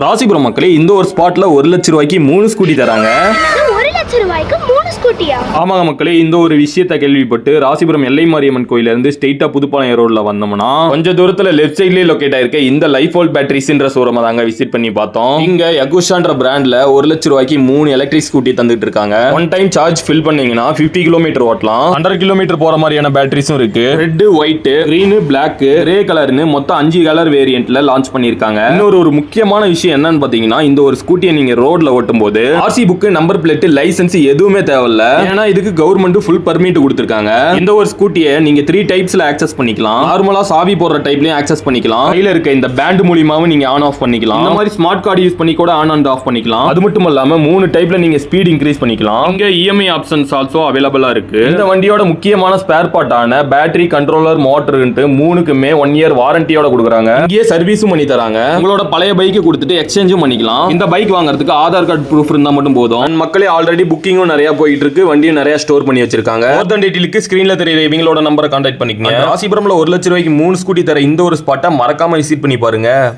ராசிபுரம் மக்களே இந்த ஒரு ஸ்பாட்ல ஒரு லட்ச ரூபாய்க்கு மூணு ஸ்கூட்டி தராங்க. ஒரு லட்ச ரூபாய்க்கு ஸ்கூட்டியா ஆமாங்க மக்களே இந்த ஒரு விஷயத்த கேள்விப்பட்டு ராசிபுரம் எல்லை மாரியம்மன் கோயில இருந்து ஸ்ட்ரெயிட்டா புதுப்பாளையம் ரோட்ல வந்தோம்னா கொஞ்சம் தூரத்துல லெஃப்ட் சைட்லயே லொக்கேட் ஆயிருக்க. இந்த லைஃப் ஹோல் பேட்டரிஸ்ன்ற ஷோரூம் தாங்க விசிட் பண்ணி பார்த்தோம். இங்க யகுஷான்ற பிராண்ட்ல ஒரு லட்சம் ரூபாய்க்கு மூணு எலக்ட்ரிக் ஸ்கூட்டி தந்துட்டு இருக்காங்க. ஒன் டைம் சார்ஜ் ஃபில் பண்ணீங்கன்னா 50 கிலோமீட்டர் ஓட்டலாம். ஹண்ட்ரட் கிலோமீட்டர் போற மாதிரியான பேட்டரிஸும் இருக்கு. Red white green black grey கலர்னு மொத்தம் அஞ்சு கலர் வேரியன்ட்ல லான்ச் பண்ணிருக்காங்க இன்னொரு ஒரு முக்கியமான விஷயம் என்னன்னு பாத்தீங்கன்னா இந்த ஒரு ஸ்கூட்டியை நீங்க ரோட்ல ஓட்டும் போது RC book number plate licence எதுவுமே தேவையில்ல. ஏன்னா இதுக்கு கவர்மெண்ட் ஃபுல் பர்மிட் கொடுத்திருக்காங்க. இந்த ஒரு ஸ்கூட்டியை நீங்க த்ரீ டைப்ஸ்ல ஆக்சஸ் பண்ணிக்கலாம். நார்மலா சாவி போடுற டைப்லயும் ஆக்சஸ் பண்ணிக்கலாம். கையில இருக்க இந்த பேண்ட் மூலியமாவும் நீங்க ஆன் ஆஃப் பண்ணிக்கலாம். இந்த மாதிரி ஸ்மார்ட் கார்டு யூஸ் பண்ணி கூட ஆன் அண்ட் ஆஃப் பண்ணிக்கலாம். அது மட்டும் இல்லாம மூணு டைப்ல நீங்க ஸ்பீட் இன்க்ரீஸ் பண்ணிக்கலாம். இங்க இஎம்ஐ ஆப்ஷன்ஸ் ஆல்சோ அவைலபிளா இருக்கு. இந்த வண்டியோட முக்கியமான ஸ்பேர் பார்ட்டான பேட்டரி கண்ட்ரோலர் மோட்டர்ன்ட்டு மூணுக்குமே ஒன் இயர் வாரண்டியோட கொடுக்குறாங்க. இங்கேயே சர்வீஸும் பண்ணி தராங்க. உங்களோட பழைய பைக்கு கொடுத்துட்டு எக்ஸ்சேஞ்சும் பண்ணிக்கலாம். இந்த பைக் வாங்குறதுக்கு ஆதார் கார்டு ப்ரூஃப் இருந்தா மட்டும் போதும். மக்களே ஆல்ரெடி புக்கிங்கும் நிறைய போயிட்டு இருக்கு. வண்டியும் நிறைய ஸ்டோர் பண்ணி வச்சிருக்காங்க. மோர் டீட்டெயிலுக்கு ஸ்கிரீன்ல தெரியற இவங்களோட நம்பரை கான்டாக்ட் பண்ணிக்கங்க. ராசிபுரம்ல ஒரு லட்ச ரூபாய்க்கு மூணு ஸ்கூட்டி தர இந்த ஒரு ஸ்பாட்டை மறக்காம விசிட் பண்ணி பாருங்க.